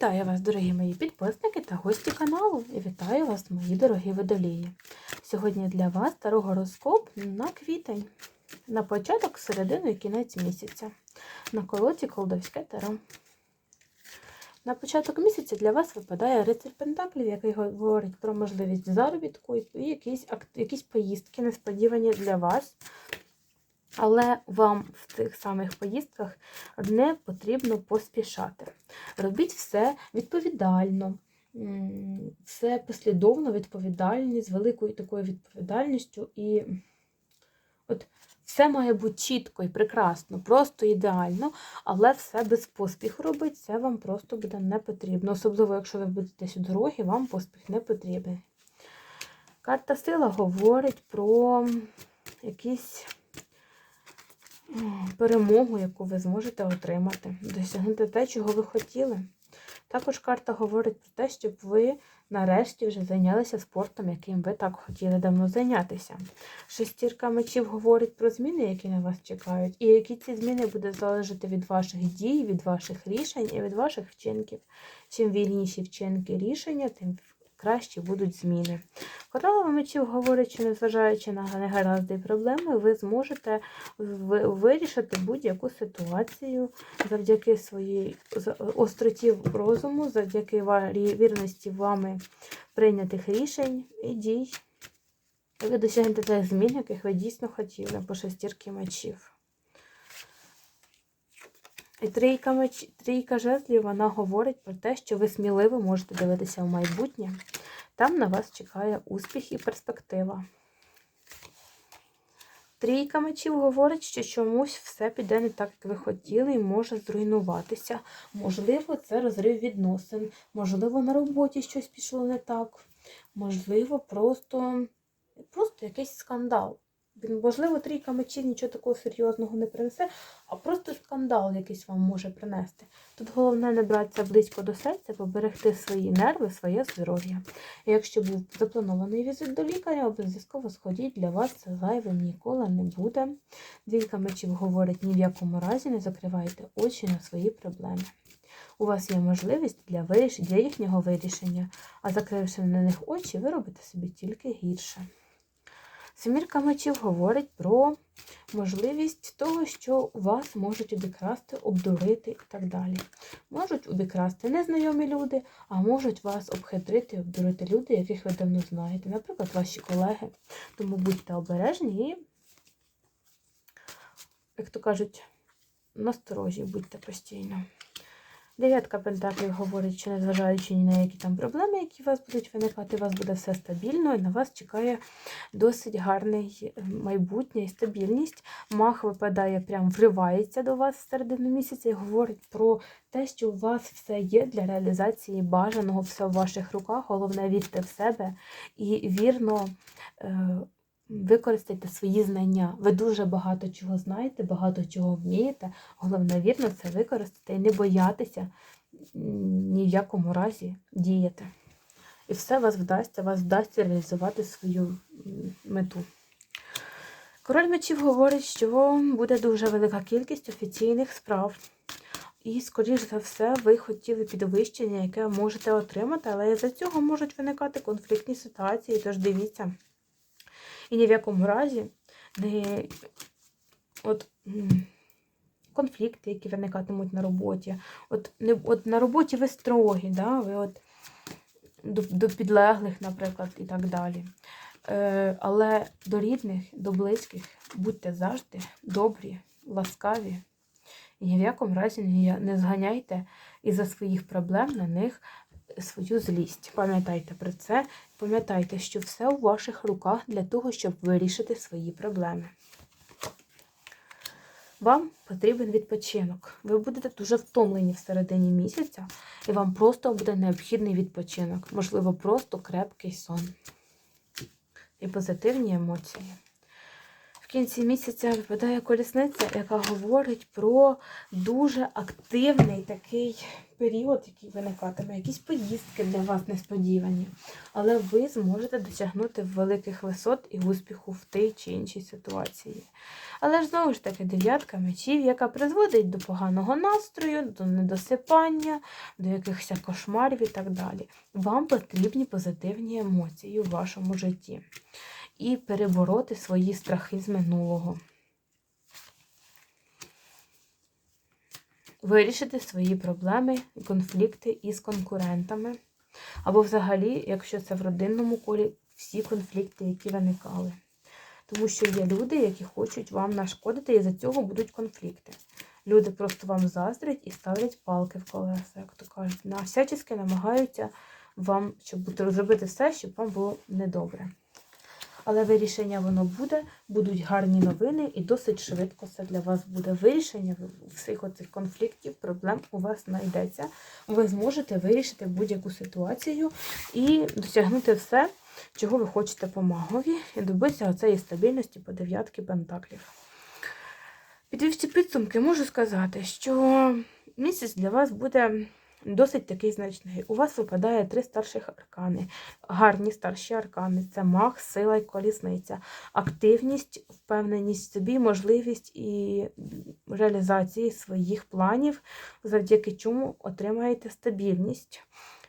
Вітаю вас, дорогі мої підписники та гості каналу. І вітаю вас, мої дорогі водолії. Сьогодні для вас тарогороскоп на квітень, на початок, середину і кінець місяця. На колоді колдовське таро. На початок місяця для вас випадає рицарь Пентаклів, який говорить про можливість заробітку і якісь, якісь поїздки несподівані для вас. Але вам в цих самих поїздках не потрібно поспішати. Робіть все відповідально, все послідовно, відповідальні, з великою такою відповідальністю. І от все має бути чітко і прекрасно, просто ідеально, але все без поспіху робити, це вам просто буде не потрібно. Особливо, якщо ви будете у дороги, вам поспіх не потрібен. Карта сила говорить про якісь перемогу, яку ви зможете отримати, досягнути те, чого ви хотіли. Також карта говорить про те, щоб ви нарешті вже зайнялися спортом, яким ви так хотіли давно зайнятися. Шестірка мечів говорить про зміни, які на вас чекають, і які ці зміни будуть залежати від ваших дій, від ваших рішень і від ваших вчинків. Чим вільніші вчинки рішення, тим кращі будуть зміни. Королева мечів говорить, що незважаючи на негаразди і проблеми, ви зможете вирішити будь-яку ситуацію завдяки своїй остроті розуму, завдяки вірності вами прийнятих рішень і дій. Ви досягнете тих змін, яких ви дійсно хотіли по шестірки мечів. І трійка, меч... трійка жезлів, вона говорить про те, що ви сміливо можете дивитися в майбутнє. Там на вас чекає успіх і перспектива. Трійка мечів говорить, що чомусь все піде не так, як ви хотіли, і може зруйнуватися. Можливо, це розрив відносин, можливо, на роботі щось пішло не так, можливо, просто, просто якийсь скандал. Можливо, трійка мечів нічого такого серйозного не принесе, а просто скандал якийсь вам може принести. Тут головне не братися близько до серця, поберегти свої нерви, своє здоров'я. Якщо був запланований візит до лікаря, обов'язково сходіть, для вас це зайвим ніколи не буде. Двійка мечів говорить, ні в якому разі не закривайте очі на свої проблеми. У вас є можливість для, виріш... для їхнього вирішення, а закривши на них очі, ви робите собі тільки гірше. Семірка мечів говорить про можливість того, що вас можуть обікрасти, обдурити і так далі. Можуть обікрасти незнайомі люди, а можуть вас обхитрити обдурити люди, яких ви давно знаєте, наприклад, ваші колеги. Тому будьте обережні і, як то кажуть, насторожі, будьте постійно. Дев'ятка пентаклів говорить, що незважаючи ні на які там проблеми, які у вас будуть виникати, у вас буде все стабільно, і на вас чекає досить гарне майбутнє і стабільність. Мах випадає, прям вривається до вас в середину місяця і говорить про те, що у вас все є для реалізації бажаного, все в ваших руках. Головне, вірте в себе і вірно. Використайте свої знання. Ви дуже багато чого знаєте, багато чого вмієте. Головне, вірно це використати і не боятися ні в якому разі діяти. І все вас вдасться, вас вдасться реалізувати свою мету. Король мечів говорить, що буде дуже велика кількість офіційних справ. І, скоріш за все, ви хотіли підвищення, яке можете отримати, але за цього можуть виникати конфліктні ситуації, тож дивіться. І ні в якому разі не от, конфлікти, які виникатимуть на роботі. От, не, от на роботі ви строгі, да? ви от до, до підлеглих, наприклад, і так далі. Е, але до рідних, до близьких будьте завжди добрі, ласкаві. І ні в якому разі не, зганяйте із-за своїх проблем на них свою злість. Пам'ятайте про це. Пам'ятайте, що все у ваших руках для того, щоб вирішити свої проблеми. Вам потрібен відпочинок. Ви будете дуже втомлені в середині місяця, і вам просто буде необхідний відпочинок. Можливо, просто крепкий сон і позитивні емоції. Кінці місяця випадає колісниця, яка говорить про дуже активний такий період, який виникатиме, якісь поїздки для вас несподівані. Але ви зможете досягнути великих висот і успіху в тій чи іншій ситуації. Але ж знову ж таки дев'ятка мечів, яка призводить до поганого настрою, до недосипання, до якихось кошмарів і так далі. Вам потрібні позитивні емоції у вашому житті і перебороти свої страхи з минулого. Вирішити свої проблеми конфлікти із конкурентами. Або взагалі, якщо це в родинному колі, всі конфлікти, які виникали. Тому що є люди, які хочуть вам нашкодити, і за цього будуть конфлікти. Люди просто вам заздрять і ставлять палки в колеса, як то кажуть. На всячески намагаються вам, щоб зробити все, щоб вам було недобре. Але вирішення воно буде, будуть гарні новини, і досить швидко це для вас буде. Вирішення всіх оцих конфліктів, проблем у вас знайдеться. Ви зможете вирішити будь-яку ситуацію і досягнути все, чого ви хочете по магові, і добитися оцеї стабільності по дев'ятки пентаклів. Підвівши підсумки, можу сказати, що місяць для вас буде досить такий значний. У вас випадає три старших аркани, гарні старші аркани. Це маг, сила і колісниця, активність, впевненість в собі, можливість і реалізації своїх планів, завдяки чому отримаєте стабільність.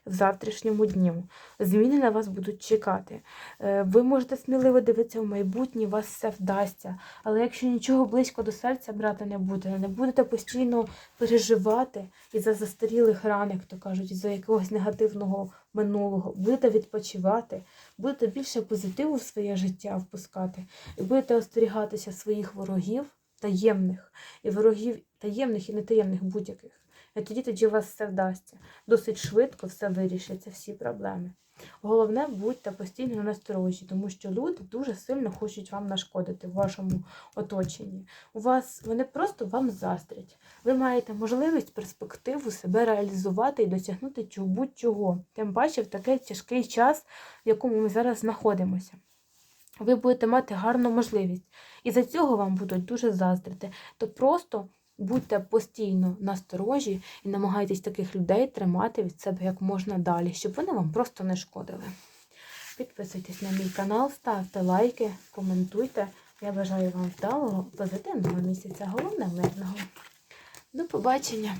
В завтрашньому дню. Зміни на вас будуть чекати. Е, Ви можете сміливо дивитися в майбутнє, вас все вдасться. Але якщо нічого близько до серця брати не будете, не будете постійно переживати із-за застарілих ран, як то кажуть, із-за якогось негативного минулого, будете відпочивати, будете більше позитиву в своє життя впускати, і будете остерігатися своїх ворогів таємних, і ворогів таємних і нетаємних будь-яких. І тоді тоді у вас все вдасться. Досить швидко все вирішиться, всі проблеми. Головне, будьте постійно насторожі, тому що люди дуже сильно хочуть вам нашкодити в вашому оточенні. У вас вони просто вам заздрять. Ви маєте можливість перспективу себе реалізувати і досягнути чого будь-чого. Тим паче в такий тяжкий час, в якому ми зараз знаходимося. Ви будете мати гарну можливість. І за цього вам будуть дуже заздрити. То просто будьте постійно насторожі і намагайтесь таких людей тримати від себе як можна далі, щоб вони вам просто не шкодили. Підписуйтесь на мій канал, ставте лайки, коментуйте. Я бажаю вам вдалого, позитивного місяця, головне мирного. До побачення!